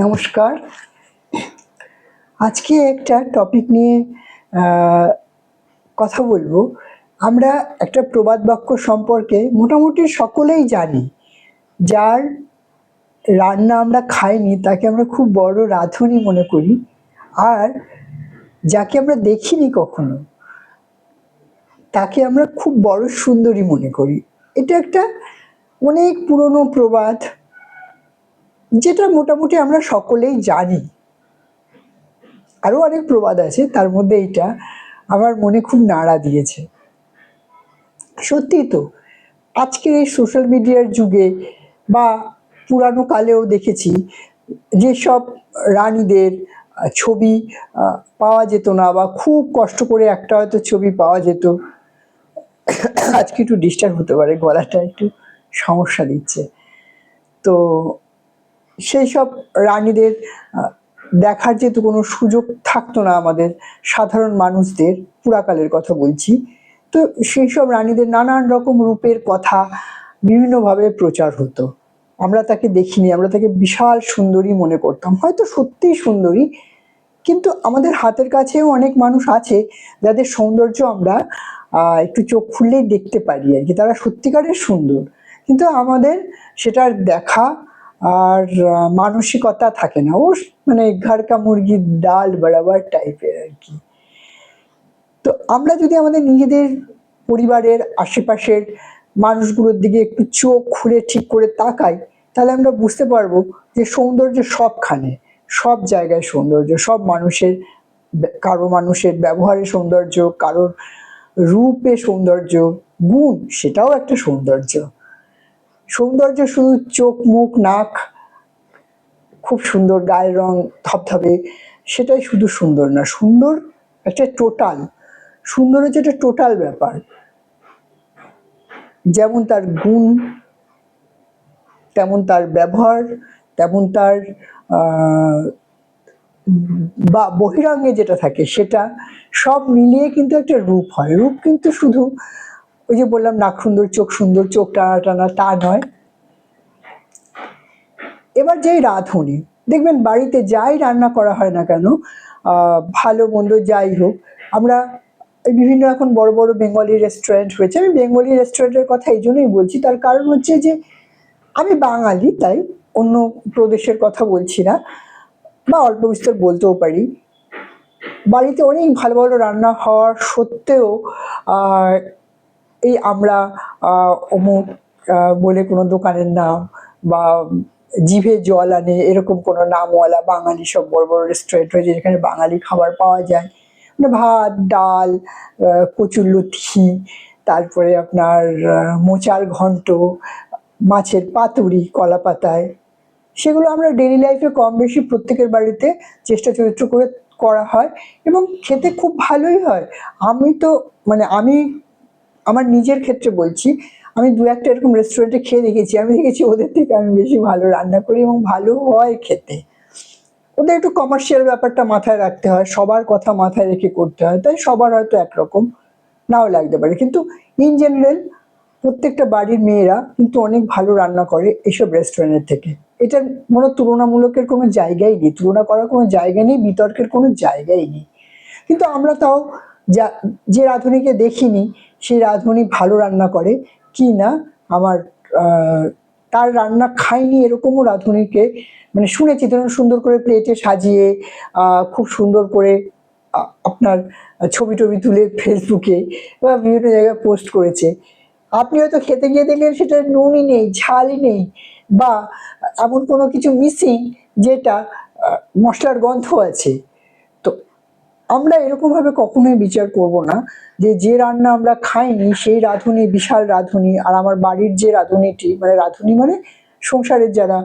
নমস্কার। আজকে একটা টপিক নিয়ে কথা বলব। আমরা একটা প্রবাদ বাক্য সম্পর্কে মোটামুটি সকলেই জানি। যার রান্না আমরা খাইনি, তাকে আমরা খুব বড় রাঁধুনি মনে করি। আর যাকে আমরা দেখিনি কখনো, তাকে আমরা খুব বড় সুন্দরী মনে করি। এটা একটা অনেক পুরনো প্রবাদ যেটা মোটামুটি আমরা সকলেই জানি। আরও অনেক প্রবাদ আছে, তার মধ্যে এইটা আমার মনে খুব নাড়া দিয়েছে। সত্যি তো, আজকের এই সোশ্যাল মিডিয়ার যুগে বা পুরানো কালেও দেখেছি, যেসব রানীদের ছবি পাওয়া যেত না বা খুব কষ্ট করে একটা হয়তো ছবি পাওয়া যেত, আজকে একটু ডিস্টার্ব হতে পারে, গলাটা একটু সমস্যা দিচ্ছে। তো সেই সব রানীদের দেখার যেহেতু কোনো সুযোগ থাকতো না আমাদের সাধারণ মানুষদের, পুরাকালের কথা বলছি, তো সেই সব রানীদের নানান রকম রূপের কথা বিভিন্নভাবে প্রচার হতো। আমরা তাকে দেখিনি, আমরা তাকে বিশাল সুন্দরী মনে করতাম। হয়তো সত্যিই সুন্দরী, কিন্তু আমাদের হাতের কাছেও অনেক মানুষ আছে যাদের সৌন্দর্য আমরা একটু চোখ খুললেই দেখতে পারি আর কি। তারা সত্যিকারের সুন্দর, কিন্তু আমাদের সেটার দেখা আর মানসিকতা থাকে না। ও মানে ঘরকা মুরগির ডাল, বরাবর টাইপের আর কি। তো আমরা যদি আমাদের নিজেদের পরিবারের আশেপাশের মানুষগুলোর দিকে একটু চোখ খুলে ঠিক করে তাকাই, তাহলে আমরা বুঝতে পারব যে সৌন্দর্য সবখানে, সব জায়গায় সৌন্দর্য, সব মানুষের কারও মানুষের ব্যবহারে সৌন্দর্য, কারোর রূপে সৌন্দর্য, গুণ, সেটাও একটা সৌন্দর্য। সৌন্দর্য শুধু চোখ, মুখ, নাক, খুব সুন্দর গায়ের রং ধবধবে, সেটাই শুধু সুন্দর না, সুন্দর একটা টোটাল সুন্দর হচ্ছে একটা টোটাল ব্যাপার। যেমন তার গুণ, তেমন তার ব্যবহার, তেমন তার বা বহিরাঙ্গে যেটা থাকে সেটা সব মিলিয়ে কিন্তু একটা রূপ হয়। রূপ কিন্তু শুধু ওই যে বললাম, নাক সুন্দর, চোখ সুন্দর, চোখ টানা টানা, তা নয়। এবার যেই রাঁধুনি। দেখবেন বাড়িতে যাই রান্না করা হয় না কেন ভালো মন্দ যাই হোক, আমরা বিভিন্ন এখন বড় বড় বেঙ্গলি রেস্টুরেন্ট হয়েছে আমি বেঙ্গলি রেস্টুরেন্টের কথা এই জন্যই বলছি, তার কারণ হচ্ছে যে, আমি বাঙালি, তাই অন্য প্রদেশের কথা বলছি না, বা অল্প বিস্তর বলতেও পারি। বাড়িতে অনেক ভালো ভালো রান্না হওয়ার সত্ত্বেও এই আমরা অমুক বলে কোনো দোকানের নাম বা জিভে জল আনে এরকম কোনো নামওয়ালা বাঙালি সব বড় বড় রেস্টুরেন্ট রয়েছে যেখানে বাঙালি খাবার পাওয়া যায়। মানে ভাত ডাল আহ, কচুরলতি তারপরে আপনার মোচার ঘন্ট মাছের পাতুরি কলা পাতায়। সেগুলো আমরা ডেলি লাইফে কম বেশি প্রত্যেকের বাড়িতে চেষ্টা চরিত্র করে করা হয় এবং খেতে খুব ভালোই হয়। আমি তো মানে আমি আমার নিজের ক্ষেত্রে বলছি, আমি দু একটা এরকম রেস্টুরেন্টে খেয়ে দেখেছি। আমি দেখেছি ওদের থেকে আমি বেশি ভালো রান্না করি এবং ভালো হয় খেতে। ওদের একটু কমার্শিয়াল ব্যাপারটা মাথায় রাখতে হয়, সবার কথা মাথায় রেখে করতে হয়, তাই সবার হয়তো একরকম, নাও লাগতে পারে। কিন্তু ইন জেনারেল প্রত্যেকটা বাড়ির মেয়েরা কিন্তু অনেক ভালো রান্না করে এইসব রেস্টুরেন্টের থেকে। এটার মনে তুলনামূলকের কোনো জায়গাই নেই। তুলনা করার কোনো জায়গা নেই, বিতর্কের কোনো জায়গাই নেই। কিন্তু আমরা তাও যা, যে রাঁধুনিকে দেখিনি সেই রাঁধুনি ভালো রান্না করে। কি না? আমার তার রান্না খাইনি এরকমও রাঁধুনিকে মানে শুনেছি, ধরুন সুন্দর করে প্লেটে সাজিয়ে খুব সুন্দর করে আপনার ছবি টবি তুলে ফেসবুকে বা বিভিন্ন জায়গায় পোস্ট করেছে। আপনি হয়তো খেতে গিয়ে দেখলেন সেটা নুনই নেই, ঝালই নেই বা এমন কোনো কিছু মিসিং যেটা মশলার গন্ধ আছে। আমরা এরকমভাবে কখনোই বিচার করব না যে যে রান্না আমরা খাইনি, সেই রাঁধুনি, বিশাল রাঁধুনি আর আমার বাড়ির যে রাঁধুনিটি মানে রাঁধুনি মানে সংসারের যারা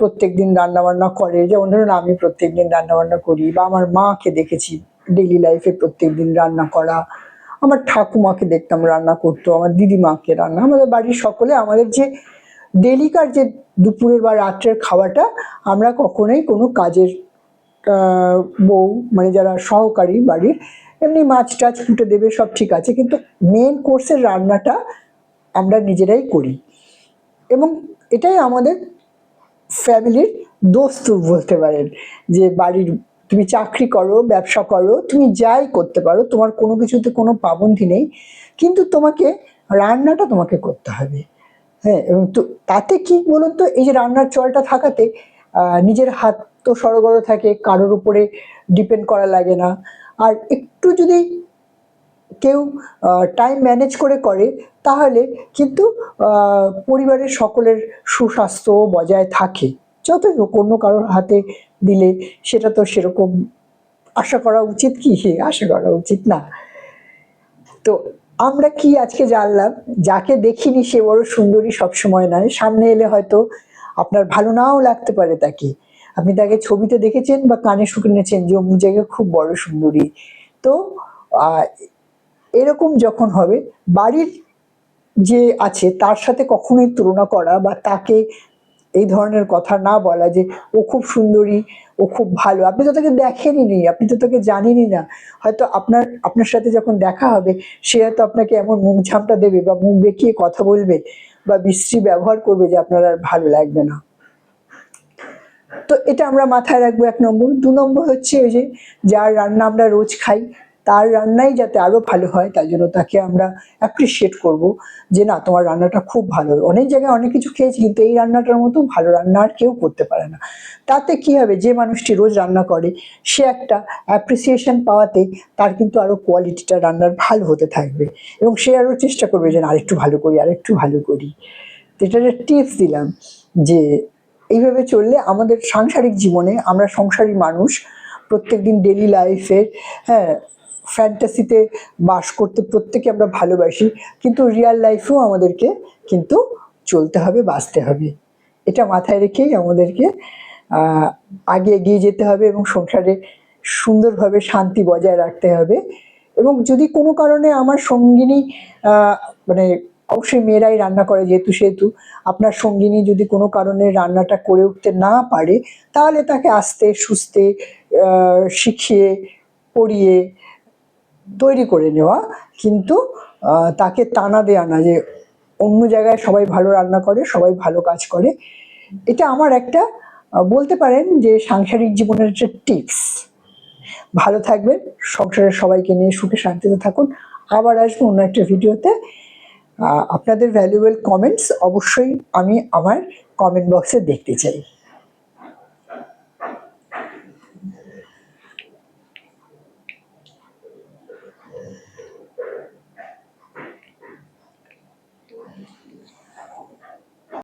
প্রত্যেক দিন রান্নাবান্না করে, যেমন ধরুন আমি প্রত্যেক দিন রান্নাবান্না করি বা আমার মাকে দেখেছি ডেইলি লাইফে প্রত্যেক দিন রান্না করা, আমার ঠাকুমাকে দেখতাম রান্না করতো, আমার দিদিমাকে রান্না, আমাদের বাড়ির সকলে আমাদের যে ডেলিকার যে দুপুরের বা রাত্রের খাওয়াটা আমরা কখনোই কোনো কাজের বউ মানে যারা সহকারী বাড়ির, এমনি মাছ টাছ ফুটে দেবে, সব ঠিক আছে। কিন্তু মেন কোর্সের রান্নাটা আমরা নিজেরাই করি। এবং এটাই আমাদের ফ্যামিলির দোস্তুর বলতে পারেন যে, বাড়ির তুমি চাকরি করো, ব্যবসা করো, তুমি যাই করতে পারো, তোমার কোনো কিছুতে কোনো পাবন্ধি নেই। কিন্তু তোমাকে রান্নাটা তোমাকে করতে হবে। হ্যাঁ এবং তো তাতে কি বলুন তো, এই যে রান্নার চলটা থাকাতে নিজের হাত তো সরগর থাকে, কারোর উপরে ডিপেন্ড করা লাগে না। আর একটু যদি কেউ টাইম ম্যানেজ করে করে, তাহলে কিন্তু পরিবারের সকলের সুস্বাস্থ্য বজায় থাকে। যতই হোক, অন্য কারোর হাতে দিলে সেটা তো সেরকম আশা করা উচিত কি? আশা করা উচিত না। তো আমরা কি আজকে জানলাম? যাকে দেখিনি সে বড় সুন্দরী সবসময় নয়। সামনে এলে হয়তো আপনার ভালো নাও লাগতে পারে তাকে। আপনি তাকে ছবিতে দেখেছেন বা কানে শুনেছেন যে অমুক জায়গায় খুব বড় সুন্দরী। তো এরকম যখন হবে, বাড়ির যে আছে, তার সাথে কখনোই তুলনা করা বা তাকে এই ধরনের কথা না বলা যে ও খুব সুন্দরী, ও খুব ভালো, আপনি তো তাকে দেখেনই নি আপনি তো তাকে জানেনই না। হয়তো আপনার আপনার সাথে যখন দেখা হবে, সে হয়তো আপনাকে এমন মুখ ঝামটা দেবে বা মুখ বেঁকিয়ে কথা বলবে বা বিশ্রী ব্যবহার করবে যে আপনার আর ভালো লাগবে না। তো এটা আমরা মাথায় রাখব এক নম্বর। দু নম্বর হচ্ছে ওই যে যার রান্না আমরা রোজ খাই, তার রান্নাই যাতে আরও ভালো হয়, তার জন্য তাকে আমরা অ্যাপ্রিসিয়েট করব যে না, তোমার রান্নাটা খুব ভালো। অনেক জায়গায় অনেক কিছু খেয়েছি, কিন্তু এই রান্নাটার মতো ভালো রান্না আর কেউ করতে পারে না। তাতে কি হবে? যে মানুষটি রোজ রান্না করে, সে একটা অ্যাপ্রিসিয়েশন পাওয়াতে তার কিন্তু আরও কোয়ালিটিটা রান্নার ভালো হতে থাকবে এবং সে আরও চেষ্টা করবে যে আরেকটু ভালো করি, আরেকটু ভালো করি। এটা টিপস দিলাম যে এইভাবে চললে আমাদের সাংসারিক জীবনে আমরা সংসারী মানুষ, প্রত্যেকদিন ডেলি লাইফে হ্যাঁ ফ্যান্টাসিতে বাস করতে প্রত্যেকে আমরা ভালোবাসি, কিন্তু রিয়াল লাইফেও আমাদেরকে কিন্তু চলতে হবে, বাঁচতে হবে। এটা মাথায় রেখেই আমাদেরকে আগে এগিয়ে যেতে হবে এবং সংসারে সুন্দরভাবে শান্তি বজায় রাখতে হবে। এবং যদি কোনো কারণে আমার সঙ্গিনী মানে অবশ্যই মেয়েরাই রান্না করে যেহেতু সেহেতু আপনার সঙ্গিনী যদি কোনো কারণে রান্নাটা করে উঠতে না পারে, তাহলে তাকে আস্তে সুস্তে শিখিয়ে, পড়িয়ে তৈরি করে নেওয়া। কিন্তু তাকে টানা দেওয়া না যে অন্য জায়গায় সবাই ভালো রান্না করে, সবাই ভালো কাজ করে। এটা আমার একটা বলতে পারেন যে সাংসারিক জীবনের একটা টিপস। ভালো থাকবেন, সংসারের সবাইকে নিয়ে সুখে শান্তিতে থাকুন। আবার আসব অন্য একটা ভিডিওতে। আপনাদের ভ্যালুয়েবল কমেন্টস অবশ্যই আমি আমার কমেন্ট বক্সে দেখতে চাই।